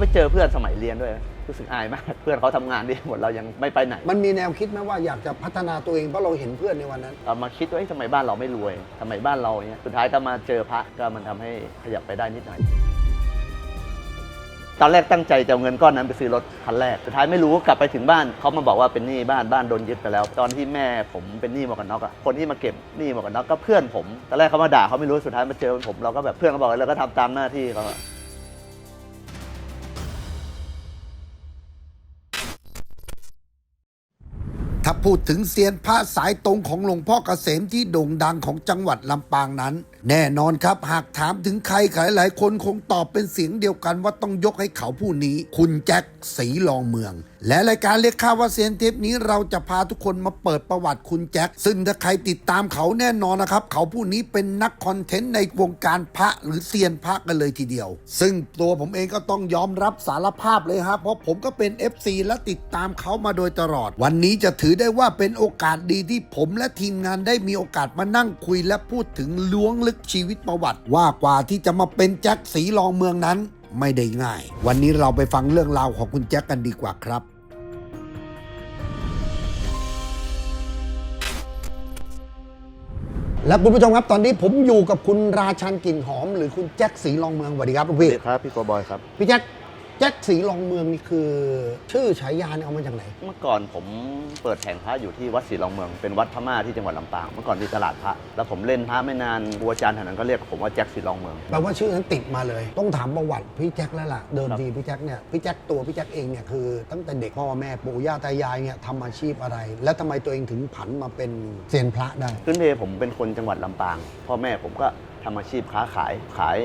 ไปเจอเพื่อนสมัยเรียนด้วย รู้สึกอายมาก เพื่อนเขาทำงานดีหมดเรายังไม่ไปไหนมันมีแนวคิดไหมว่าอยากจะพัฒนาตัวเองเพราะเราเห็นเพื่อนในวันนั้นเรามาคิดว่าเอ๊ะทำไมบ้านเราไม่รวยทำไมบ้านเราเนี้ยสุดท้ายก็มาเจอพระก็มันทำให้ขยับไปได้นิดหน่อย ตอนแรกตั้งใจจะเอาเงินก้อนนั้นไปซื้อรถคันแรก สุดท้ายไม่รู้กลับไปถึงบ้านเขามาบอกว่าเป็นหนี้บ้านบ้านโดนยึดไปแล้ว ตอนที่แม่ผมเป็นหนี้หมวกกันน็อกอะคนที่มาเก็บหนี้หมวกกันน็อกก็เพื่อนผม ตอนแรกเขามาด่าเขาไม่รู้ สุดท้ายมาเจอผมเราก็แบบเพื่อนเขาบอกเราก็ทำตามหน้าที่เขาอะ ถ้าพูดถึงเซียนพระสายตรงของหลวงพ่อเกษมที่โด่งดังของจังหวัดลำปางนั้น แน่นอนครับ หากถามถึงใครหลายๆคนคงตอบเป็นเสียงเดียวกันว่าต้องยกให้เขาผู้นี้ คุณแจ็คสีลองเมืองและรายการเรียกค่าว่าเซียนเทปนี้เราจะพาทุกคนมาเปิดประวัติคุณแจ็ค ซึ่งถ้าใครติดตามเขาแน่นอนนะครับ เขาผู้นี้เป็นนักคอนเทนต์ในวงการพระหรือเซียนพระกันเลยทีเดียว ซึ่งตัวผมเองก็ต้องยอมรับสารภาพเลยครับเพราะผมก็เป็น FC และติดตามเขามาโดยตลอด วันนี้จะถือได้ว่าเป็นโอกาสดีที่ผมและทีมงานได้มีโอกาสมานั่งคุยและพูดถึงล้วงลึกชีวิตประวัติ ว่ากว่าที่จะมาเป็นแจ็คสีรองเมืองนั้น ไม่ได้ง่าย วันนี้เราไปฟังเรื่องราวของคุณแจ็คกันดีกว่าครับและคุณผู้ชมครับตอนนี้ผมอยู่กับคุณราชันกลิ่นหอม หรือคุณแจ็คสีรองเมืองสวัสดีครับสวัสพี่ดีครับพี่โกบอยครับพี่แจ็ค แจ็คสีรองเมืองนี่คือชื่อฉายาเนี่ยเอามาจากไหน เมื่อก่อนผมเปิดแผงพระอยู่ที่วัดศรีรองเมืองเป็นวัดพม่าที่จังหวัดลำปางเมื่อก่อนมีตลาดพระแล้วผมเล่นพระไม่นานครูอาจารย์แถวนั้นก็เรียกผมว่าแจ็คศรีรองเมือง แปลว่าชื่อนั้นติดมาเลย ต้องถามประวัติพี่แจ็คแล้วล่ะ เดิมครับทีพี่แจ็คเนี่ยพี่แจ็คตัวพี่แจ็คเองเนี่ยคือตั้งแต่เด็กพ่อแม่ปู่ย่าตายายเนี่ยทำอาชีพอะไร และทำไมตัวเองถึงผันมาเป็นเซียนพระได้ พื้นเพผมเป็นคนจังหวัดลำปาง พ่อแม่ผมก็ ทำอาชีพค้าขายขาย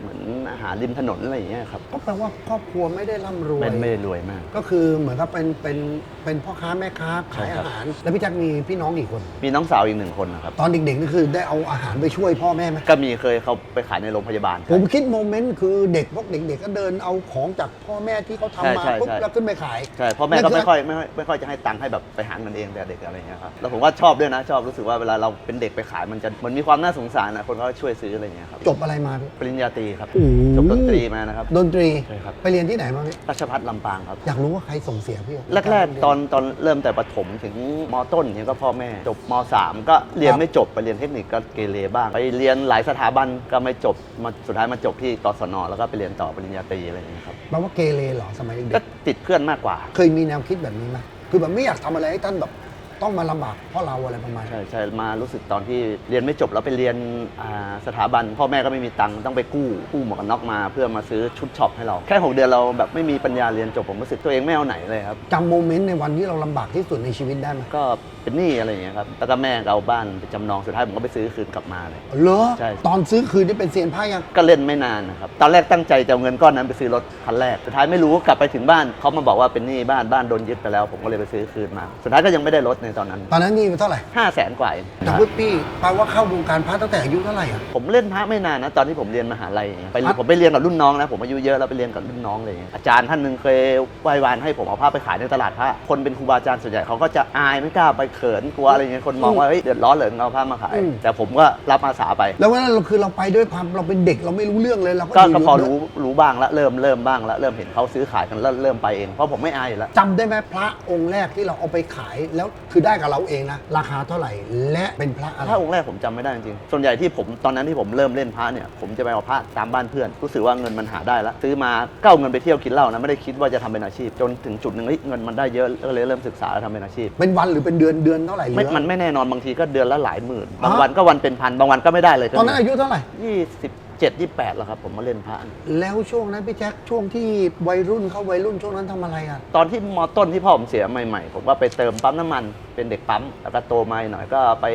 เหมือนอาหารริมถนนอะไรอย่างเงี้ยครับก็แปลว่าครอบครัวไม่ได้ร่ำรวยไม่ไม่ได้รวยมาก ก็คือเหมือนกับเป็นเป็นเป็นพ่อค้าแม่ค้าขายใช่ครับอาหาร แล้วพี่แจ็คมีพี่น้องกี่คน มีน้องสาวอีกหนึ่งคนนะครับ ตอนเด็กๆนี่คือได้เอาอาหารไปช่วยพ่อแม่ไหมก็มีเคยเขาไปขายในโรงพยาบาลผมคิดโมเมนต์คือเด็กพวกเด็กๆก็เดินเอาของจากพ่อแม่ที่เขาทำมาใช่ใช่ปุ๊บใช่ แล้วขึ้นไปขาย ใช่พ่อแม่ก็ไม่ค่อยไม่ค่อยไม่ค่อยจะให้ตังค์ให้แบบไปหาเงินเองแต่เด็กอะไรอย่างเงี้ยครับแล้วผมก็ชอบด้วยนะชอบรู้สึกว่าเวลาเราเป็นเด็กไปขายมันจะมันมีความน่าสงสารนะคนเขาช่วยซื้ออะไรอย่างเงี้ยครับจบอะไรมาพี่ ปริญญาตรีครับ โอ้โห จบดนตรีมานะครับ ดนตรีใช่ครับ ไปเรียนที่ไหนมาพี่ราชพัฒลำปางครับ อยากรู้ว่าใครส่งเสียพี่แรกๆตอนตอนเริ่มแต่ประถมถึงมต้นเนี่ยก็พ่อแม่ จบมสามก็เรียนไม่จบไปเรียนเทคนิคก็เกเรบ้าง ไปเรียนหลายสถาบันก็ไม่จบมาสุดท้ายมาจบที่กศนแล้วก็ไปเรียนต่อปริญญาตรีอะไรอย่างเงี้ยครับแปลว่าเกเรเหรอสมัยเด็ก็กติดเพื่อนมากกว่า ๆเคยมีแนวคิดแบบนี้ไหมคือแบบไม่อยากทำอะไรให้ท่านแบบ ต้องมาลำบากเพราะเราอะไรประมาณนี้ ใช่ใช่มารู้สึกตอนที่เรียนไม่จบแล้วไปเรียนอ่าสถาบัน พ่อแม่ก็ไม่มีตังค์ต้องไปกู้กู้หมวกกันน็อกมา เพื่อมาซื้อชุดช็อปให้เรา แค่ 6 เดือนเราแบบไม่มีปัญญาเรียนจบผมรู้สึกตัวเองไม่เอาไหนเลยครับ จำโมเมนต์ในวันที่เราลำบากที่สุดในชีวิตได้ไหมก็เป็นหนี้อะไรอย่างเงี้ยครับแล้วก็แม่ก็เอาบ้านไปจำนองสุดท้ายผมก็ไปซื้อคืนกลับมาเลย เหรอใช่ ตอนซื้อคืนนี่เป็นเซียนผ้ายังก็เล่นไม่นานนะครับ ตอนแรกตั้งใจจะเอาเงินก้อนนั้นไปซื้อรถคันแรก สุดท้ายไม่รู้กลับไปถึงบ้านเขามาบอกว่าเป็นหนี้บ้านบ้านโดนยึดไปแล้ว ผมก็เลยไปซื้อคืนมา สุดท้ายก็ยังไม่ได้รถในตอนนั้นตอนนั้นนี่เท่าไหร่ห้าแสนกว่าเองแต่ว่าพี่แปลว่าเข้าวงการพระตั้งแต่อายุเท่าไหร่อะผมเล่นพระไม่นานนะตอนที่ผมเรียนมหาลัยอย่างเงี้ยไปครับผมไปเรียนกับรุ่นน้องนะผมอายุเยอะแล้วไปเรียนกับรุ่นน้องเลยอย่างเงี้ยอาจารย์ท่านหนึ่งเคยไหว้วานให้ผมเอาผ้าไปขายในตลาดพระคนเป็นครูบาอาจารย์ส่วนใหญ่เขาก็จะอายไม่กล้าไปเขินกลัวอะไรเงี้ยคนมองว่าเฮ้ยเดือดร้อนเหรอเอาผ้ามาขาย แต่ผมก็รับอาสาไป แล้ววันนั้นเราคือเราไปด้วยความเราเป็นเด็กเราไม่รู้เรื่องเลยเราก็ก็ยู่ก็พอด้วยรู้รู้บ้างละเริ่มเริ่มบ้างละเริ่มเห็นเขาซื้อขายกันแล้วเริ่มไปเองเพราะผมไม่อายอยู่แล้วจำได้ไหมพระองค์แรกที่เราเอาไปขายแล้วคือได้กับเราเองนะ ราคาเท่าไหร่และเป็นพระอะไรถ้าองค์แรกผมจำไม่ได้จริงๆส่วนใหญ่ที่ผมตอนนั้นที่ผมเริ่มเล่นพระเนี่ยผมจะไปเอาพระตามบ้านเพื่อน รู้สึกว่าเงินมันหาได้แล้วซื้อมาก็เอาเงินไปเที่ยวกินเหล้านะไม่ได้คิดว่าจะทำเป็นอาชีพ จนถึงจุดหนึ่งเฮ้ยเงินมันได้เยอะก็เลยเริ่มศึกษาแล้วทำเป็นอาชีพ เป็นวันหรือเป็นเดือนเดือนเท่าไหร่เหไม่ลือมันไม่แน่นอนบางทีก็เดือนละหลายหมื่น บางอะวันก็วันเป็นพันบางวันก็ไม่ได้เลยตอนนั้นอายุเท่าไหร่ ยี่สิบ เจ็ดยี่แปดแล้วครับผมมาเล่นพระแล้วช่วงนั้นพี่แจ็คช่วงที่วัยรุ่นเข้าวัยรุ่นช่วงนั้นทำอะไรอะ ตอนที่มอต้นที่พ่อผมเสียใหม่ๆ ผมก็ไปเติมปั๊มน้ำมันเป็นเด็กปั๊มแล้วก็โตมาหน่อยก็ไป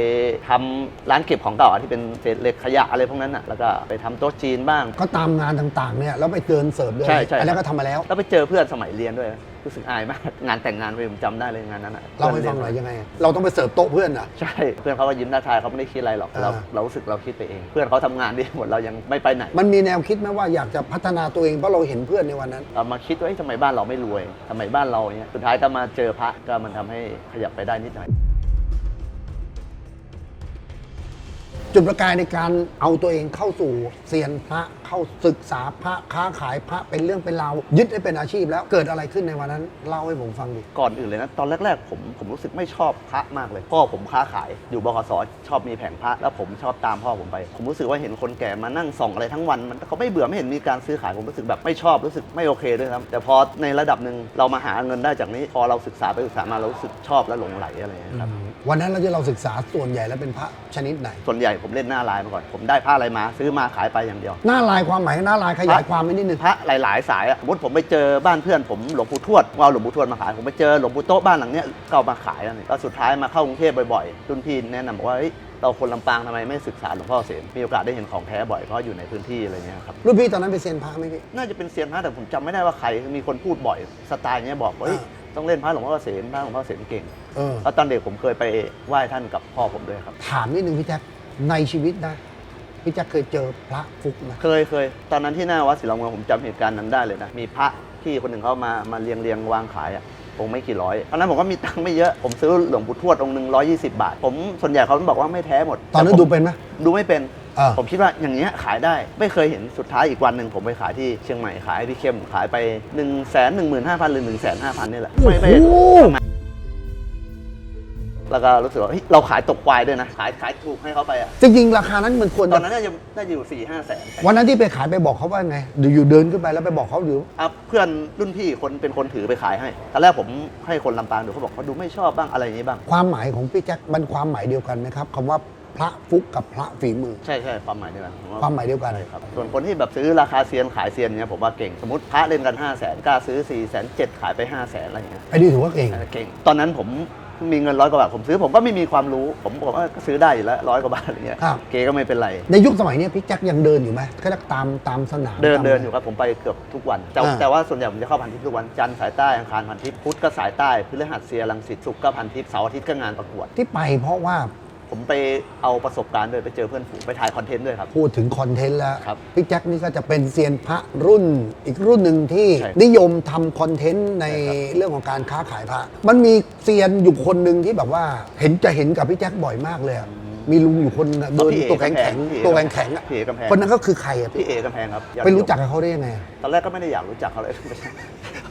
ทำร้านเก็บของเก่าอะที่เป็นเศษเหล็กขยะอะไรพวกนั้นอะแล้วก็ไปทำโต๊ะจีนบ้าง ก็ตามงานต่างๆเนี่ยแล้วไปเดินเสิร์ฟเดินใช่ใช่ อันนั้นก็ทำมาแล้ว แล้วไปเจอเพื่อนสมัยเรียนด้วย รู้สึกอายมาก งานแต่งงานไปผมจำได้เลยงานนั้นอะเราให้ฟังหน่อยยังไงอะเราต้องไปเสิร์ฟโต๊ะเพื่อนอะ ใช่ เพื่อนเขาก็ยิ้มท้าทายเขาไม่ได้คิดอะไรหรอกเราอ่า เรารู้สึกเราคิดไปเอง เพื่อนเขาทำงานดีหมดเรายังไม่ไปไหน มันมีแนวคิดไหมว่าอยากจะพัฒนาตัวเองเพราะเราเห็นเพื่อนในวันนั้น เรามาคิดว่าเอ๊ะทำไมบ้านเราไม่รวยทำไมบ้านเราเนี้ยสุดท้ายก็มาเจอพระก็มันทำให้ขยับไปได้นิดหน่อย จุดประกายในการเอาตัวเองเข้าสู่เซียนพระเข้าศึกษาพระค้าขายพระเป็นเรื่องเป็นราวยึดให้เป็นอาชีพแล้วเกิดอะไรขึ้นในวันนั้นเล่าให้ผมฟังดิก่อนอื่นเลยนะ ตอนแรก ๆ ผมผมรู้สึกไม่ชอบพระมากเลย พ่อผมค้าขายอยู่บขสชอบมีแผงพระแล้วผมชอบตามพ่อผมไป ผมรู้สึกว่าเห็นคนแก่มานั่งส่องอะไรทั้งวันมันเขาไม่เบื่อไม่เห็นมีการซื้อขายผมรู้สึกแบบไม่ชอบรู้สึกไม่โอเคด้วยครับแต่พอในระดับหนึ่งเรามาหาเงินได้จากนี้พอเราศึกษาไปศึกษามาเรารู้สึกชอบและหลงไหลอะไรอย่างนี้ครับ วันนั้นเราที่เราศึกษาส่วนใหญ่แล้วเป็นพระชนิดไหน ส่วนใหญ่ผมเล่นหน้าลายมาก่อน ผมได้ผ้าอะไรมา ซื้อมาขายไปอย่างเดียว หน้าลายความหมายหน้าลายขยายความไปนิดนึงพระหลายๆ สายอะสมมติผมไปเจอบ้านเพื่อนผมหลวงปู่ทวดว่าเอาหลวงปู่ทวดมาขาย ผมไปเจอหลวงปู่โต๊ะบ้านหลังเนี้ยก็เอามาขายแล้วนี่แล้วสุดท้ายมาเข้ากรุงเทพบ่อยๆรุ่นพี่แนะนำบอกว่าเฮ้ยเราคนลำปางทำไมไม่ศึกษาหลวงพ่อเสนมีโอกาสได้เห็นของแท้บ่อยเพราะอยู่ในพื้นที่อะไรเงี้ยครับรุ่นพี่ตอนนั้นเป็นเซียนพระไหมพี่น่าจะเป็นเซียนพระแต่ผมจำไม่ได้ว่าใครมีคนพูดบ่อยสไตล์เนี้ยบอกว่าเฮ้ยอ่า ต้องเล่นพระหลวงพ่อเสนพระหลวงพ่อเสนเก่งเออ แล้วตอนเด็กผมเคยไปไหว้ท่านกับพ่อผมด้วยครับ ถามนิดนึงพี่แจ๊คในชีวิตนะพี่แจ๊คเคยเจอพระฟุกไหมเคยเคยตอนนั้นที่หน้าวัดศิลาเมืองผมจำเหตุการณ์นั้นได้เลยนะ มีพระที่คนหนึ่งเขามามาเรียงเรียงวางขายอะองค์ไม่กี่ร้อยตอนนั้นผมก็มีตังค์ไม่เยอะ ผมซื้อหลวงปู่ทวดองค์หนึ่งร้อยยี่สิบาท ผมส่วนใหญ่เขาบอกว่าไม่แท้หมดตอนนั้นแผมดูเป็นไหมดูไม่เป็น อ่า ผมคิดว่าอย่างเงี้ยขายได้ไม่เคยเห็นสุดท้ายอีกวันหนึ่งผมไปขายที่เชียงใหม่ขายให้พี่เข้มขายไป1นึ่งแสนหนึ่งหมื่นห้าพันหรือ1นึ่งแสนห้าพันนี่แหละไม่ไม่ โอ้โหแล้วก็รู้สึกว่าเฮ้ยเราขายตกควายด้วยนะขายขายถูกให้เขาไปอะจริงๆราคานั้นมันควรตอจะนนั้นน่าจะน่าจะอยู่สี่ห้าแสนวันนั้นที่ไปขายไปบอกเขาว่าไงหรืออยู่เดินขึ้นไปแล้วไปบอกเขาหรือ อะเพื่อนรุ่นพี่คนเป็นคนถือไปขายให้ตอนแรกผมให้คนลำปางดูเขาบอกเขาดูไม่ชอบบ้างอะไรอย่างนี้บ้าง ความหมายของพี่แจ็คมันความหมายเดียวกันไหมครับคำว่า พระฟุกกับพระฝีมือ ใช่ใช่ความหมายเดียวกันผความหมายเดียวกัน ใช่ครับส่วนคนที่แบบซื้อราคาเซียนขายเซียนเนี่ยผมว่าเก่งสมมติพระเล่นกัน 5 0 0แสนกล้าซื้อ4ี่แสนเจ็ดขายไป 5 0 0แสนอะไรอย่างเงี้ยไอ้นี่ถือว่าเก่งอันนั้นเก่ง ตอนนั้นผมมีเงินร้อยกว่าบาทผมซื้อผมก็ไม่มีความรู้ ผมบอกว่าก็ซื้อได้อยู่แล้วร้อยกว่าบาทอะไรเงี้ยครับ เก๋ก็ไม่เป็นไร ในยุคสมัยเนี้ยพี่แจ็คยังเดินอยู่ไหมก็จะตามตามสนามเดินตาม เดินอยู่ครับผมไปเกือบทุกวัน แต่อ่า แต่ว่าส่วนใหญ่ผมจะเข้าพันทิพย์ทุกวันจันทร์สายใต้อังคารพันทิพย์พุธก็สายใต้พฤหัสเซียรังสิตศุกร์ก็พันทิพย์เสาร์อาทิตย์ก็งานประกวด ที่ไปเพราะว่า ผมไปเอาประสบการณ์ด้วยไปเจอเพื่อนฝูงไปถ่ายคอนเทนต์ด้วยครับ พูดถึงคอนเทนต์แล้วครับพี่แจ็คนี่ก็จะเป็นเซียนพระรุ่นอีกรุ่นหนึ่งที่ใช่นิยมทำคอนเทนต์ในใช่ครับเรื่องของการค้าขายพระ มันมีเซียนอยู่คนหนึ่งที่แบบว่าเห็นจะเห็นกับพี่แจ็คบ่อยมากเลยอะมีลุงอยู่คนน่ะเดินพี่เอตัวแข็งกำแพแข็งงพี่เอตัวแข็งแข็งๆอะพี่เอกำแพง คนนั้นก็คือใครอะพี่พี่เอกำแพงครับยอดไปรู้จักกับเขาได้ยังไงอะตอนแรกก็ไม่ได้อยากรู้จักเขาเลยไม่ใช่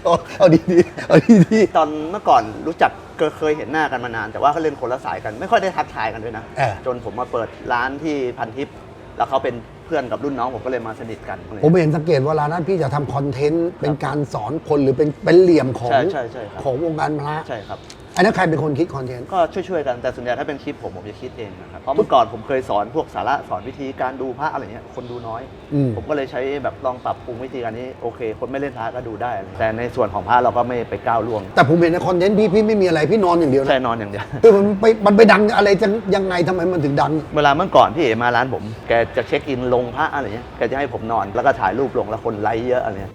เอาเอาดีๆเอาดีตอนเมื่อก่อนรู้จักก็เคยเห็นหน้ากันมานาน แต่ว่าเขาเล่นคนละสายกันไม่ค่อยได้ทักทายกันด้วยนะเออจนผมมาเปิดร้านที่พันทิพย์แล้วเขาเป็นเพื่อนกับรุ่นน้องผมก็เลยมาสนิทกันผมเห็นสังเกตว่าร้านนั้นพี่จะทำคอนเทนต์เป็นการสอนคนหรือเป็นเป็นเหลี่ยมของใช่ใช่ใช่ครับ ของวงการพระ ใช่ครับ อันนั้นใครเป็นคนคิดคอนเทนต์ ก็ช่วยๆกันแต่ส่วนใหญ่ถ้าเป็นคลิปผมผมจะคิดเองนะครับเพราะเมื่อก่อนผมเคยสอนพวกสาระสอนวิธีการดูพระอะไรเงี้ยคนดูน้อย อืม ผมก็เลยใช้แบบลองปรับปรุงวิธีการนี้โอเค คนไม่เล่นพระก็ดูได้อะไรแต่ในส่วนของพระเราก็ไม่ไปก้าวล่วงแต่ผมเห็นในคอนเทนต์พี่พี่ไม่มีอะไรพี่นอนอย่างเดียวนะใช่นอนอย่างเดียว คือมันไปมันไปดังอะไรจังยังไงทำไมมันถึงดัง เวลาเมื่อก่อนพี่เอมาร้านผมแกจะเช็คอินลงพระอะไรเงี้ยแกจะให้ผมนอนแล้วก็ถ่ายรูปลงแล้วคนไลค์เยอะอะไรเงี้ย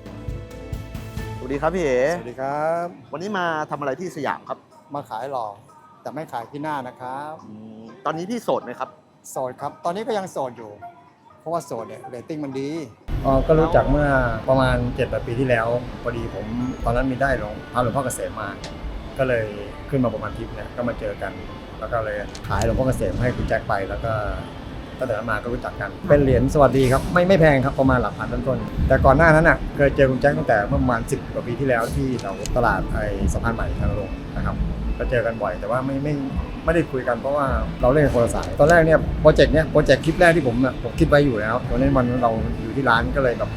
สวัสดีครับพี่เอสวัสดีครับ วันนี้มาทำอะไรที่สยามครับ มาขายหล่อแต่ไม่ขายที่หน้านะครับอืมตอนนี้พี่โสดไหมครับ โสดครับ ตอนนี้ก็ยังโสดอยู่ เพราะว่าโสดเนี่ยเรตติ้งมันดี อ๋อก็รู้จักเมื่อประมาณ7จ็ดปีที่แล้วพอดีผมตอนนั้นมีได้หลวงพระหลวงพ่อเกษมมา ก็เลยขึ้นมาประมาณทริปเนี่ยก็มาเจอกัน แล้วก็เลยขายหลวงพ่อเกษมให้คุณแจ็คไปแล้วก็ ตั้งแต่นั้นมาก็รู้จักกัน เป็นเหรียญสวัสดีครับ ไม่ไม่แพงครับประมาณหลักพันต้นๆแต่ก่อนหน้านั้นอะเคยเจอคุณแจ็คตั้งแต่เมื่อประมาณ10กว่าปีที่แล้วที่แถวตลาดไอสะพานใหม่ทางลงนะครับก็เจอกันบ่อยแต่ว่าไม่ไม่ไม่ได้คุยกันเพราะว่าเราเล่นกันคนละสาย ตอนแรกเนี่ยโปรเจกต์เนี่ยโปรเจกต์คลิปแรกที่ผมเนี่ยผมคิดไว้อยู่แล้วตอนนั้นวันเราอยู่ที่ร้านก็เลยแบบ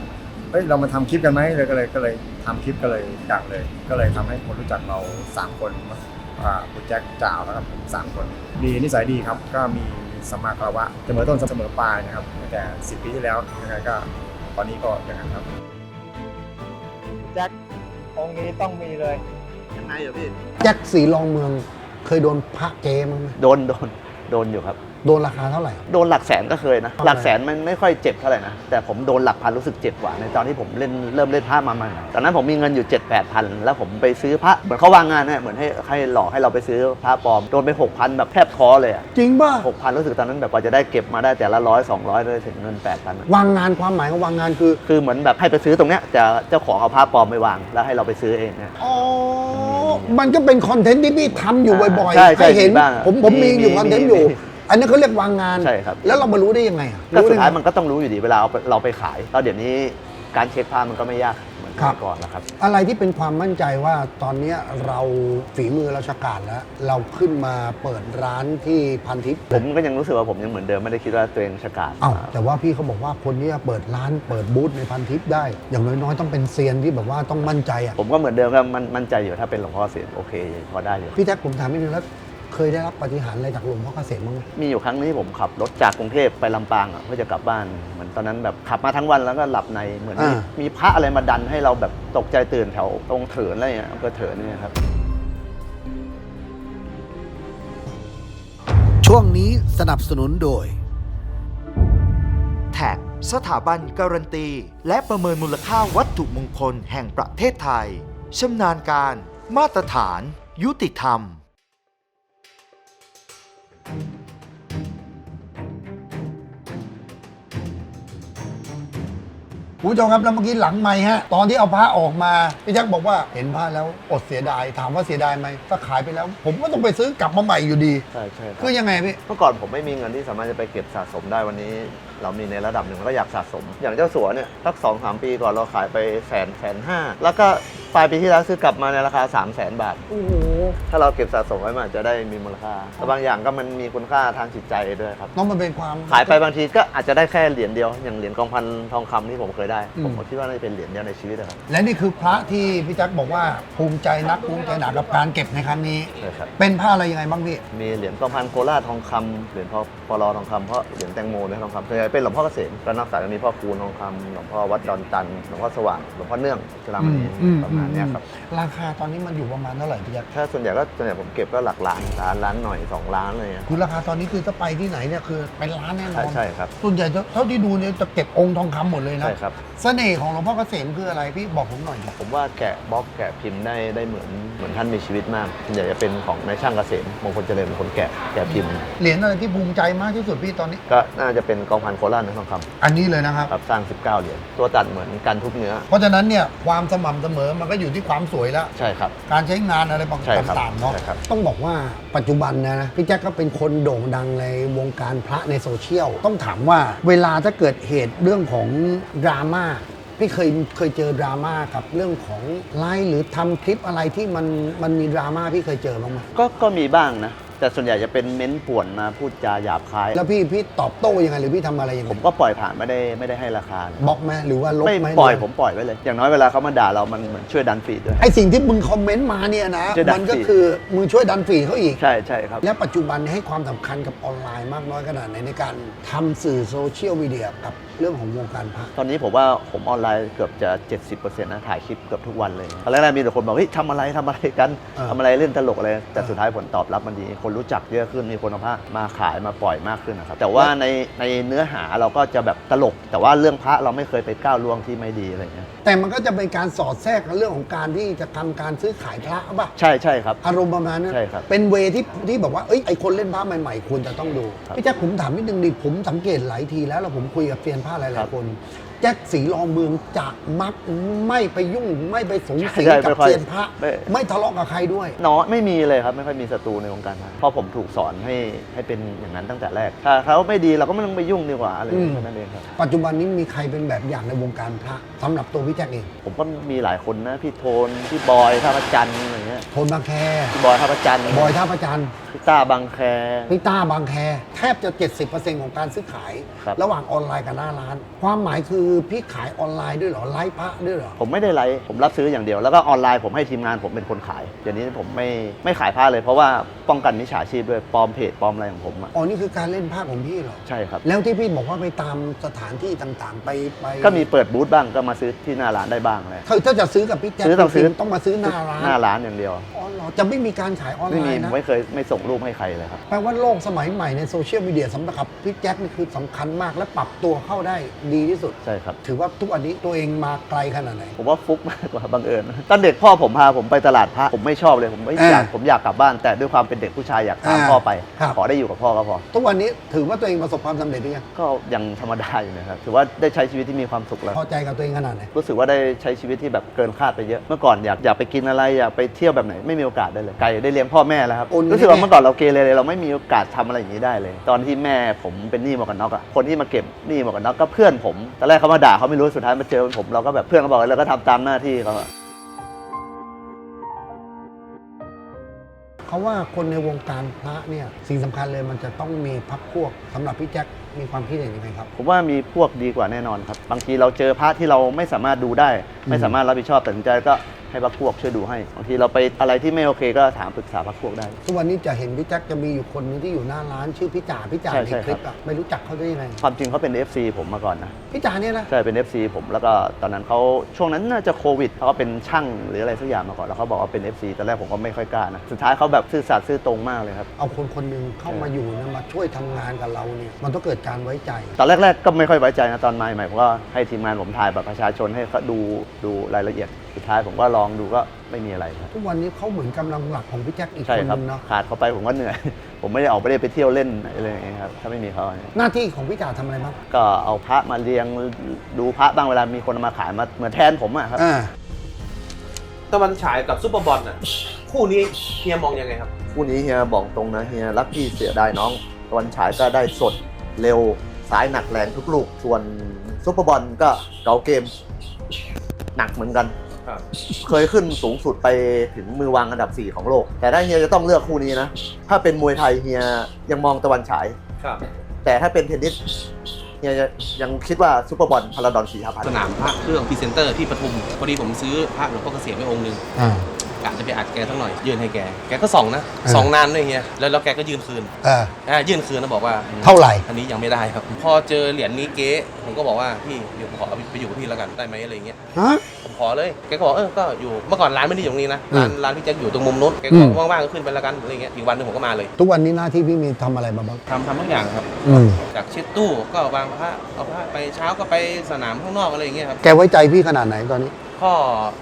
เฮ้ยเรามาทำคลิปกันไหมเลยก็เลยก็เลยทำคลิปก็เลยดังเลย ก็เลยทำให้คนรู้จักเราสามคนอ่า จ็คจ่าวแล้วก็ผมสามคน ดีนิสัยดีครับ ก็มีสมมาคารวะเสมอต้นเสมอปลายนะครับตั้งแต่สิบปีที่แล้วยังไงก็ตอนนี้ก็อย่างนั้นครับแจ็คองค์นี้ต้องมีเลยยังไงเหรอพี่แจ็คสีรองเมือง เคยโดนพระเกมั้งไหมโดนโดนโดนอยู่ครับ โดนราคาเท่าไหร่ โดนหลักแสนก็เคยนะเท่าไหร่หลักแสนมันไม่ค่อยเจ็บเท่าไหร่นะ แต่ผมโดนหลักพันรู้สึกเจ็บกว่าในตอนที่ผมเล่นเริ่มเล่นผ้ามาใหม่ๆตอนนั้นผมมีเงินอยู่ 7 8 0 0พันแล้วผมไปซื้อพระเหมือนเขาวางงานนะเหมือนให้ให้หลอกให้เราไปซื้อพระปลอมโดนไป 6,000 แบบแทบท้อเลยอะจริงป่ะหกพันรู้สึกตอนนั้นแบบกว่าจะได้เก็บมาได้แต่ละร้อยสองร้อยเลยถึงเงินแปดพันวางงานความหมายของวางงานคือ คือเหมือนแบบให้ไปซื้อตรงเนี้ยแต่เจ้าของเอาผ้าปลอมไปวางแล้วให้เราไปซื้อเองเนี่ย อ๋อมันก็เป็นคอนเทนต์ที่พี่ทำอยู่บ่อยใช่ๆใช่ให้เห็น มีบ้างผมผมมีอยู่คอนเทนต์อยู่ มี อันนี้เขาเรียกวางงานใช่ครับ แล้วเรามารู้ได้ยังไงอะก็รู้สุดได้ท้ายไง มันก็ต้องรู้อยู่ดีเวลาเอาไปเราไปขายแล้วเดี๋ยวนี้การเช็คภาพมันก็ไม่ยากเหมือนครับก่อนแล้วครับ อะไรที่เป็นความมั่นใจว่าตอนเนี้ยเราฝีมือเราฉกาจแล้ว เราขึ้นมาเปิดร้านที่พันทิพย์ผมก็ยังรู้สึกว่าผมยังเหมือนเดิมไม่ได้คิดว่าตัวเองฉกาจอ้าวแต่ว่าพี่เขาบอกว่าคนที่จะเปิดร้านเปิดบูธในพันทิพย์ได้ อย่างน้อยๆต้องเป็นเซียนที่แบบว่าต้องมั่นใจอะผมก็เหมือนเดิมครับมันมั่นใจอยู่ถ้าเป็นหลวงพ่อเสียงโอเคพอได้อยู่ พี่แจ็คผมถามนิดนึงแล้ว เคยได้รับปฏิหารย์อะไรจากหลวงพ่อเกษมบ้างไหมมีอยู่ครั้งนี้ผมขับรถจากกรุงเทพไปลำปางอะเพื่อจะกลับบ้านเหมือนตอนนั้นแบบขับมาทั้งวันแล้วก็หลับในเหมือนมีอ่ามีพระอะไรมาดันให้เราแบบตกใจตื่นแถวตรงเถินอะไรเงี้ยอำเภอเถินเนี่ยครับช่วงนี้สนับสนุนโดย แท็กสถาบันการันตี และประเมินมูลค่าวัตถุมงคลแห่งประเทศไทยชำนาญการ มาตรฐาน ยุติธรรม คุณผู้ชมครับแล้วเมื่อกี้หลังไม่ฮะตอนที่เอาผ้าออกมาพี่แจ็คบอกว่าเห็นผ้าแล้วอดเสียดายถามว่าเสียดายไหมถ้าขายไปแล้ว ผมก็ต้องไปซื้อกลับมาใหม่อยู่ดี ใช่ใช่ครับคือยังไงพี่ เมื่อก่อนผมไม่มีเงินที่สามารถจะไปเก็บสะสมได้วันนี้ เรามีในระดับหนึ่งเราก็อยากสะสม อย่างเจ้าสัวเนี่ยสักสองสามปีก่อนเราขายไปแสนแสนห้าแล้วก็ปลายปีที่แล้วซื้อกลับมาในราคา 3 0 0แสนบาท โอ้โห ถ้าเราเก็บสะสมไว้มันอาจจะได้มีมูลค่าแต่บางอย่างก็มันมีคุณค่าทางจิตใจด้วยครับ ต้องมันเป็นความ ขายไปบางทีก็อาจจะได้แค่เหรียญเดียว อย่างเหรียญกองพันทองคำที่ผมเคยได้ อืมผมก็คิดว่าน่าจะเป็นเหรียญเดียวในชีวิตนะครับและนี่คือพระที่พี่แจ็คบอกว่าภูมิใจนักภูมิใจหนากับการเก็บในครั้งนี้ ใช่ครับ เป็นผ้าอะไรยังไงบ้างพี่ มีเหรียญกองพันโคราชทองคำเหรียญพ่อปลอทองคำเพราะเหรียญแตงโมด้วยทองคำส่วนใหญ่เป็นหลวงพ่อเกษมแล้วนอกจากจะมีพ่อคูณทองคำหลวงพ่อวัดดอนจันทร์หลวงพ่อสว่างหลวงพ่อเนื่องจรามณีอืมประมาณเนี้ยครับราคาตอนนี้มันอยู่ประมาณเท่าไหร่พี่แจ็คถ้าส่วนใหญ่ก็ส่วนใหญ่ผมเก็บก็หลักล้านล้านล้านหน่อยสองล้านอะไรเลยคือราคาตอนนี้คือถ้าไปที่ไหนเนี่ยคือเป็นล้านแน่นอใช่นใช่ครับ ส่วนใหญ่จะเท่าที่ดูเนี่ยจะเก็บองค์ทองคำหมดเลยนะใช่ครับ เสน่ห์ของหลวงพ่อเกษมคืออะไรพี่บอกผมหน่อยดิผมว่าแกะบล็อกแกะพิมพ์ได้ได้เหมือนเหมือนท่านมีชีวิตมากส่วนใหญ่จะเป็นของนายช่างเกษมมงคลเจริญเป็นคนแกะแกะพิมพ์ เหรียญอะไรที่ภูมิใจมากที่สุดพี่ตอนนี้ ก็น่าจะเป็นกองพันโคราชนะทองคอันนี้เลยนะครับำครับสร้าง 19 เหรียญตัวตัดเหมือนกันทุกเนื้อ เพราะฉะนั้นเนี่ยความสม่ำเสมอมันก็อยู่ที่ความสวยแล้ว ใช่ครับ การใช้งานอะไรบางใช่ครับต่างๆเนาะใช่ครับ ต้องบอกว่าปัจจุบันนะนะพี่แจ๊คก็เป็นคนโด่งดังในวงการพระในโซเชียล ต้องถามว่าเวลาถ้าเกิดเหตุเรื่องของดราม่าพี่เคยเคยเจอดราม่ากับเรื่องของไลฟ์หรือทำคลิปอะไรที่มันมันมีดราม่าพี่เคยเจอบ้างไหม ก็ก็มีบ้างนะ แต่ส่วนใหญ่จะเป็นเม้นป่วนมาพูดจาหยาบคาย แล้วพี่พี่ตอบโต้ยังไงหรือพี่ทำอะไรยังไงผมก็ปล่อยผ่านไม่ได้ไม่ได้ให้ราคานะบล็อกไหมหรือว่าลบไม่ไหมปล่อยผมปล่อยไว้เลย อย่างน้อยเวลาเขามาด่าเรามันเหมือนช่วยดันฟีดด้วย ไอสิ่งที่มึงคอมเมนต์มาเนี่ยนะช่วยดันมันก็ฟีด คือมึงช่วยดันฟีดเขาอีก ใช่ใช่ครับ และปัจจุบันให้ความสำคัญกับออนไลน์มากน้อยขนาดไหนในการทำสื่อโซเชียลมีเดียกับเรื่องของวงการพระตอนนี้ผมว่าผมออนไลน์เกือบจะ 70%นะถ่ายคลิปเกือบทุกวันเลยตอนแรกๆมีแต่คนบอกเฮ้ยทำอะไรทำอะไรกันอ่าทำอะไรเล่นตลกอะไร แต่อ่าสุดท้ายผลตอบรับมันดี คนรู้จักเยอะขึ้นมีคนเอาผ้ามาขายมาปล่อยมากขึ้นนะครับแต่ว่าในในเนื้อหาเราก็จะแบบตลก แต่ว่าเรื่องพระเราไม่เคยไปก้าวล่วงที่ไม่ดีอะไรเงี้ยแต่มันก็จะเป็นการสอดแทรกกับเรื่องของการที่จะทำการซื้อขายพระป่ะใช่ใช่ครับอารมณ์ประมาณนั้นใช่ครับเป็นเวที่ที่แบบว่าเอ้ยไอคนเล่นพระใหม่ๆควรจะต้องดูครับพี่แจ๊คผมถามนิดนึงดิผมสังเกตหลายทีแล้วแล้วผมคุยกับเซียนผ้าหคลารัยบๆคน แจ็คสีรองเมืองจะมักไม่ไปยุ่งไม่ไปสูงสิงใช่กับไม่ค่อยเซียนพระ ไม่ ไม่ทะเลาะกับใครด้วย น้อยไม่มีเลยครับไม่ค่อยมีศัตรูในวงการพระเพราะผมถูกสอนให้ให้เป็นอย่างนั้นตั้งแต่แรก ถ้าเขาไม่ดีเราก็ไม่ต้องไปยุ่งดีกว่าอะไรอย่างเงี้ยแค่นั้นเองครับ ปัจจุบันนี้มีใครเป็นแบบอย่างในวงการพระสำหรับตัวพี่แจ็คเองผมก็มีหลายคนนะพี่โทนพี่บอยท่าพระจันทร์อะไรเงี้ยโทนบางแคพี่บอยท่าพระจันทร์บอยท่าประจันทร์พี่ต้าบางแค พี่ต้าบางแค แทบจะ 70%ของการซื้อขาย ครับ ระหว่างออนไลน์กับหน้าร้าน ความหมายคือพี่ขายออนไลน์ด้วยเหรอไลฟ์พระด้วยเหรอ ผมไม่ได้ไลฟ์ผมรับซื้ออย่างเดียว แล้วก็ออนไลน์ผมให้ทีมงานผมเป็นคนขายเดี๋ยวนี้ผมไม่ไม่ขายผ้าเลยเพราะว่าป้องกันมิจฉาชีพด้วยปลอมเพจปลอมอะไรของผมอะอ๋อนี่คือการเล่นภาคของพี่เหรอ ใช่ครับ แล้วที่พี่บอกว่าไปตามสถานที่ต่างๆ ไปไปก็มีเปิดบูธบ้างก็มาซื้อที่หน้าร้านได้บ้างเลยคือถ้าจะซื้อกับพี่แจ็คซื้อต้องซื้อจริๆต้องมาซื้อหน้าร้านหน้าร้านอย่างเดียวอ๋อเหรอจะไม่มีการขายออนไม่ไลมีน์ผมนะ ไม่เคยไม่ส่งรูปให้ใครเลยครับ แปลว่าโลกสมัยใหม่ในโซเชียลมีเดียสำหรับพี่แจ็คนี่คือสำคัญมากและปรับตัวเข้าได้ดีที่สุด ใช่ครับ ถือว่าทุกวันนี้ตัวเองมาไกลขนาดไหน ผมว่าฟุกมากกว่าบังเอิญตอนเด็กพ่อผมพาผมไปตลาดพระผมไม่ชอบเลยผมไม่อยากอ่าผมอยากกลับบ้าน แต่ด้วยความเป็นเด็กผู้ชายอยากตามอ่าพ่อไป ครับ ขอได้อยู่กับพ่อก็พอ ทุกวันนี้ถือว่าตัวเองประสบความสำเร็จหรือยังก็ยังธรรมดาอยู่นะครับถือว่าได้ใช้ชีวิตที่มีความสุขแล้ว พอใจกับตัวเองขนาดไหน รู้สึกว่าได้ใช้ชีวิตที่แบบเกินคาดไปเยอะ เมื่อก่อนอยากอยากไปกินอะไรอยากไปเที่ยวแบบไหนไม่มีโอกาสได้เลยไกลได้เลี้ยงพ่อแม่แล้วครับโอนเงินรู้สึกว่าให้แม่ เมื่อก่อนเราเกเรเลยเราไม่มีโอกาสทำอะไรอย่างนี้ได้เลย ตอนที่แม่ผมเป็นหนี้หมวกกันน็อกอะคนที่มาเก็บหนี้หมวกกันน็อกก็เพื่อนผมตอนแรกเขามาด่าเขาไม่รู้สุดท้ายมาเจอผมเราก็แบบเพื่อนเขาบอกเราก็ทำตามหน้าที่เขาอะเขาว่าคนในวงการพระเนี่ยสิ่งสำคัญเลยมันจะต้องมีพักพวกสำหรับพี่แจ็ค มีความคิดเห็นยังไงครับ ผมว่ามีพวกดีกว่าแน่นอนครับ บางทีเราเจอพระที่เราไม่สามารถดูได้ ไม่สามารถรับผิดชอบตัดสินใจก็ให้พระพวกช่วยดูให้ บางทีเราไปอะไรที่ไม่โอเคก็ถามปรึกษาพระพวกได้ ทุกวันนี้จะเห็นพี่แจ็คจะมีอยู่คนหนึงที่อยู่หน้าร้านชื่อพี่จ่าพี่จ่าใช่ในใช่คลิปครัอะบไม่รู้จักเขาได้ยังไงความจริงเขาเป็น FC ผมมาก่อนนะ พี่จ่าเนี่ยนะ ใช่เป็น FC ผมแล้วก็ตอนนั้นเขาช่วงนั้นน่าจะโควิดเขาก็เป็นช่างหรืออะไรสักอย่างมาก่อนแล้วเขาบอกว่าเป็น FC ตอนแรกผมก็ไม่ค่อยกล้านะสุดท้ายเขาแบบซื่อสัตย์ซื่อตรงมากเลยครับ เอาคนคนหนึ่งเข้ามาอยู่นะมาช่วยทำงานกับเราเนี่ยมันต้องเกิดการไว้ใจ ตอนแรก ๆ ก็ไม่ค่อยไว้ใจนะตอนมาใหม่ผมก็ให้ทีมงานผมถ่ายแบบประชาชนให้เขาดูดูรายละเอียดสุดท้ายผมก็ลองดูก็ไม่มีอะไรครับทุกวันนี้เขาเหมือนกำลังหลักของพี่แจ็คอีกใช่คนครับนึงเนาะขาดเขาไปผมก็เหนื่อย ผมไม่ได้ออกไปได้ไปเที่ยวเล่นอะไรอย่างเงี้ยครับถ้าไม่มีเขาเนี่ย หน้าที่ของพี่จ่าทำอะไรบ้างก็เอาพระมาเรียงดูพระบ้างเวลามีคนเอามาขายมาเหมือนแทนผมอะครับ อ่า ตะวันฉายกับซุปเปอร์บอลน่ะคู่นี้เฮียมองยังไงครับ คู่นี้เฮียบอกตรงนะเฮียรักพี่เสียดายน้องตะวันฉายก็ได้สด เร็วสายหนักแรงทุกลูก ส่วนซุปเปอร์บอลก็เก่าเกม หนักเหมือนกัน ครับ เคยขึ้นสูงสุดไปถึงมือวางอันดับ 4 ของโลก แต่ถ้าเฮียจะต้องเลือกคู่นี้นะ ถ้าเป็นมวยไทยเฮียยังมองตะวันฉาย ครับ แต่ถ้าเป็นเทนนิสเฮียจะยังคิดว่าซุปเปอร์บอลพาราดอนสีห้าพันสนามพระเครื่องพรีเซนเตอร์ที่ปทุมพอดีผมซื้อพระหลวงพ่อเกษมไปองค์หนึ่งอ่า กะจะไปอัดแกสักหน่อยยื่นให้แก แกก็ส่องนะเออส่องนานด้วยเฮียแล้วแล้วแกก็ยื่นคืนอ่าอ่ายื่นคืนแล้วบอกว่าเท่าไหร่ อันนี้ยังไม่ได้ครับ พอเจอเหรียญนี้เก๊ผมก็บอกว่าพี่เดี๋ยวผมขอไปอยู่กับพี่แล้วกันได้ไหมอะไรอย่างเงี้ย ฮะ ผมขอเลย แกก็บอกเออ ก็อยู่ เมื่อก่อนร้านไม่ได้อยู่ตรงนี้นะ อืมร้านร้านพี่แจ็คอยู่ตรงมุมนู้นแกก็อืม ว่างๆก็ขึ้นไปแล้วกันอะไรเงี้ย อีกวันหนึงผมก็มาเลยทุกวันนี้หน้าที่พี่มีทำอะไรมาบ้าง ทำทำทุกอย่างครับ อืม จากเช็ดตู้ก็วางพระเอาพระไปเช้าก็ไปสนามข้างนอกอะไรอย่างเงี้ยครับ แกไว้ใจพี่ขนาดไหนตอนนี้ ก็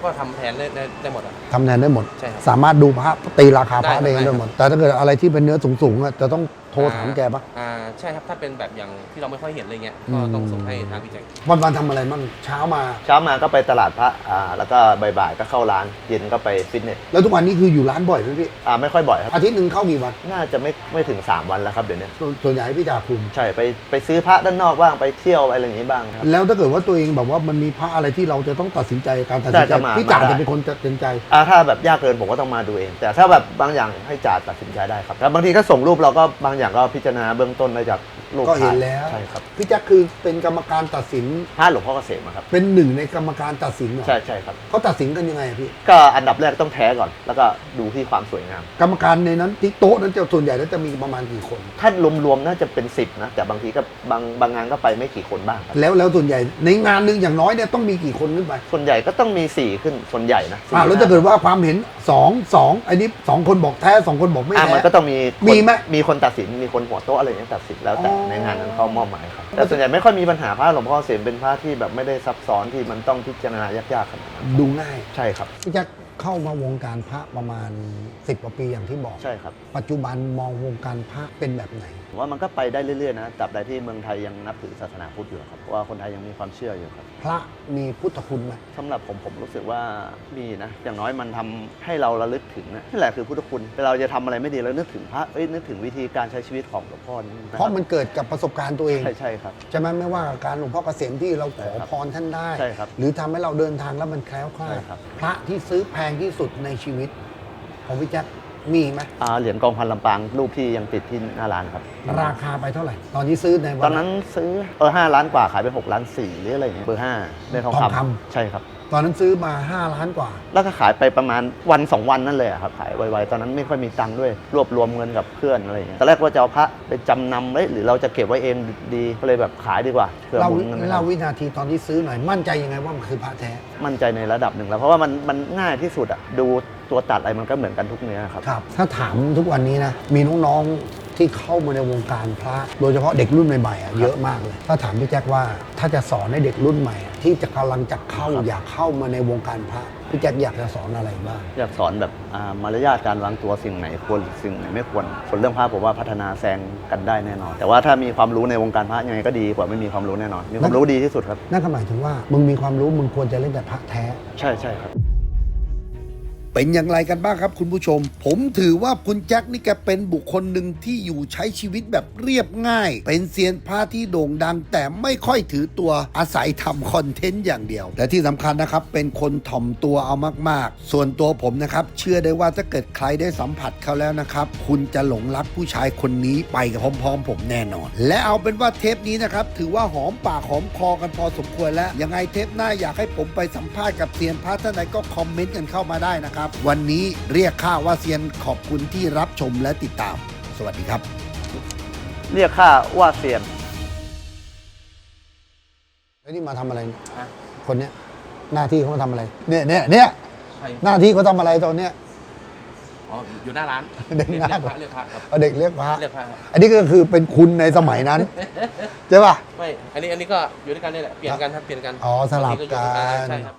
ก็ทำแทนได้ได้ได้หมดอะ ทำแทนได้หมด ใช่ครับสามารถดูพระตีราคาพระได้ได้ได้ได้หมด แต่ถ้าเกิดอะไรที่เป็นเนื้อสูงๆอะจะต้อง โทรถามแกปะอ่าใช่ครับถ้าเป็นแบบอย่างที่เราไม่ค่อยเห็นอะไรเงี้ยอืก็มต้องส่งให้ทางพี่แจ็ควันๆทำอะไรบ้างเช้ามา เช้ามาก็ไปตลาดพระอ่าแล้วก็บ่ายๆก็เข้าร้าน เย็นก็ไปฟิตเนสแล้วทุกวันนี้คืออยู่ร้านบ่อยไหมพี่ อ่าไม่ค่อยบ่อยครับ อาทิตย์หนึ่งเข้ากี่วันน่าจะไม่ไม่ถึง 3 วันแล้วครับเดี๋ยวนี้ส่วนส่วนใหญ่ให้พี่จ่าคุม ใช่ไปไปซื้อพระด้านนอกบ้างไปเที่ยวอะไรอย่างนี้บ้างครับ แล้วถ้าเกิดว่าตัวเองแบบว่ามันมีพระอะไรที่เราจะต้องตัดสินใจการตัดสินใจได้ก็มาพี่จ่ามาได้ จะเป็นคนตัดสินใจ อ่าถ้าแบบยากเกินผมก็ต้องมาดูเอง แต่ถ้าแบบบางอย่างให้จ่าตัดสินใจได้ครับแล้วบางทีก็ส่งรูปเราก็บางอย่างอย่างก็พิจารณาเบื้องต้นได้จาก รูปก็เห็นถ่ายแล้ว ใช่ครับพี่แจ็คคือเป็นกรรมการตัดสินพระหลวงพ่อเกษมอะครับ เป็นหนึ่งในกรรมการตัดสินเหรอใช่ใช่ครับ เขาตัดสินกันยังไงอะพี่ ก็อันดับแรกต้องแท้ก่อน แล้วก็ดูที่ความสวยงาม กรรมการในนั้นที่โต๊ะนั้นจะส่วนใหญ่แล้วจะมีประมาณกี่คน ถ้ารวมๆน่าจะเป็น10นะ แต่บางทีก็บางบางงานก็ไปไม่กี่คนบ้างครับ แล้วแล้วส่วนใหญ่ในงานหนึ่งอย่างน้อยเนี่ยต้องมีกี่คนขึ้นไปส่วนใหญ่ก็ต้องมี4ขึ้น ส่วนใหญ่นะสี่อ่าแล้วถ้าเกิดว่าความเห็นสองสองไอ้นี่สองคนบอกแท้สองคนบอกไม่อะแท้ มันก็ต้องมีคนมีไหม มีคนตัดสิน มีคนหัวโต๊ะอะไรอย่างเงี้ยตัดสินแล้วแต่อ๋อในงานนั้นเขามอบหมายครับ แต่ส่วนใหญ่ไม่ค่อยมีปัญหาพระหลวงพ่อเกษมเป็นพระที่แบบไม่ได้ซับซ้อนที่มันต้องพิจารณายากๆขนาดนั้นดูง่ายใช่ครับ พี่แจ็คเข้ามาวงการพระประมาณ 10กว่าปีอย่างที่บอก ใช่ครับ ปัจจุบันมองวงการพระเป็นแบบไหนผมว่ามันก็ไปได้เรื่อยๆนะตราบใดที่เมืองไทยยังนับถือศาสนาพุทธอยู่ครับเพราะว่าคนไทยยังมีความเชื่ออยู่ครับพระมีพุทธคุณไหมสำหรับผมผมรู้สึกว่ามีนะ อย่างน้อยมันทำให้เราระลึกถึงนะนี่แหละคือพุทธคุณเวลาเราจะทำอะไรไม่ดีแล้วนึกถึงพระเอ้ยนึกถึงวิธีการใช้ชีวิตของหลวงพ่อนี่คบเพราะมันเกิดกับประสบการณ์ตัวเองใช่ใช่ครับ ใช่ไหมไม่ว่าการหลวงพ่อเกษมที่เราขอใช่ครับพรท่านได้ ใช่ครับหรือทำให้เราเดินทางแล้วมันแคล้วคลาใช่ดครับ พระที่ซื้อแพงที่สุดในชีวิต ของพี่แจ็คมีไหมอ่าเหรียญกองพันลำปางรูปที่ยังติดที่หน้าร้านครับ ราคาไปเท่าไหร่ ตอนที่ซื้อในวัตอนนั้นซื้อเออห้าล้านกว่าขายไปหกล้านสี่หรืออะไรอย่างเงี้ยเบอร์ห้าในทองทองคำคำใช่ครับ ตอนนั้นซื้อมา 5 ล้านกว่า แล้วก็ขายไปประมาณวันสองวันนั่นเลยอะครับขายไวๆตอนนั้นไม่ค่อยมีตังค์ด้วย รวบรวมเงินกับเพื่อนอะไรอย่างเงี้ยตอนแรกว่าจะเอาพระไปจำนำไว้หรือเราจะเก็บไว้เองดีก็เลยแบบขายดีกว่าเพื่อเราหมุนเงินไม่ทัน เราวินาทีตอนที่ซื้อหน่อยมั่นใจยังไงว่ามันคือพระแท้ มั่นใจในระดับหนึ่งแล้ว เพราะว่ามันมันง่ายที่สุดอะดูตัวตัดอะไรมันก็เหมือนกันทุกเนื้อครับ ครับ ถ้าถามทุกวันนี้นะ มีน้องๆ ที่เข้ามาในวงการพระ โดยเฉพาะเด็กรุ่นใหม่ๆอะเยอะมากเลย ถ้าถามพี่แจ็คว่าถ้าจะสอนให้เด็กรุ่นใหม่อะที่จะกำลังจะเข้าอยากเข้ามาในวงการพระพี่แจ็คอยากจะสอนอะไรบ้างอยากสอนแบบอ่ามารยาทการวางตัวสิ่งไหนควรสิ่งไหนไม่ควรส่วนเรื่องพระผมว่าพัฒนาแซงกันได้แน่นอน แต่ว่าถ้ามีความรู้ในวงการพระยังไงก็ดีกว่าไม่มีความรู้แน่นอน มีความรู้ดีที่สุดครับนั่นก็หมายถึงว่ามึงมีความรู้มึงควรจะเล่นแต่พระแท้ ใช่ใช่ครับ เป็นอย่างไรกันบ้างครับคุณผู้ชม ผมถือว่าคุณแจ็คนี่แกเป็นบุคคลหนึ่งที่อยู่ใช้ชีวิตแบบเรียบง่าย เป็นเซียนพระที่โด่งดัง แต่ไม่ค่อยถือตัวอาศัยทำคอนเทนต์อย่างเดียว และที่สำคัญนะครับ เป็นคนถ่อมตัวเอามาก ๆ ส่วนตัวผมนะครับ เชื่อได้ว่าถ้าเกิดใครได้สัมผัสเขาแล้วนะครับ คุณจะหลงรักผู้ชายคนนี้ไปกับพร้อม ๆ ผมแน่นอน และเอาเป็นว่าเทปนี้นะครับถือว่าหอมปากหอมคอกันพอสมควรแล้วยังไงเทปหน้าอยากให้ผมไปสัมภาษณ์กับเซียนพระท่านไหนก็คอมเมนต์กันเข้ามาได้นะครับวันนี้เรียกค่าว่าเซียนขอบคุณที่รับชมและติดตาม สวัสดีครับ เรียกค่าว่าเซียน แล้วนี่มาทำอะไรเนี่ยคนเนี้ยหน้าที่เขามาทำอะไร เนี่ยเนี่ยเนี่ยใช่หน้าที่เขาทำอะไรตอนเนี้ย อ๋ออยู่หน้าร้านเด็กหน้า เรียกพระเรียกพระครับเอาเด็กเรียกพระเรียกพระครับอันนี้ก็คือเป็นคุณในสมัยนั้น ใช่ป่ะ ไม่ อันนี้อันนี้ก็อยู่ด้วยกันนี่แหละเปลี่ยนกันครับเปลี่ยนกันอ๋อสลับางทีอยู่กันอ่าใช่ครับ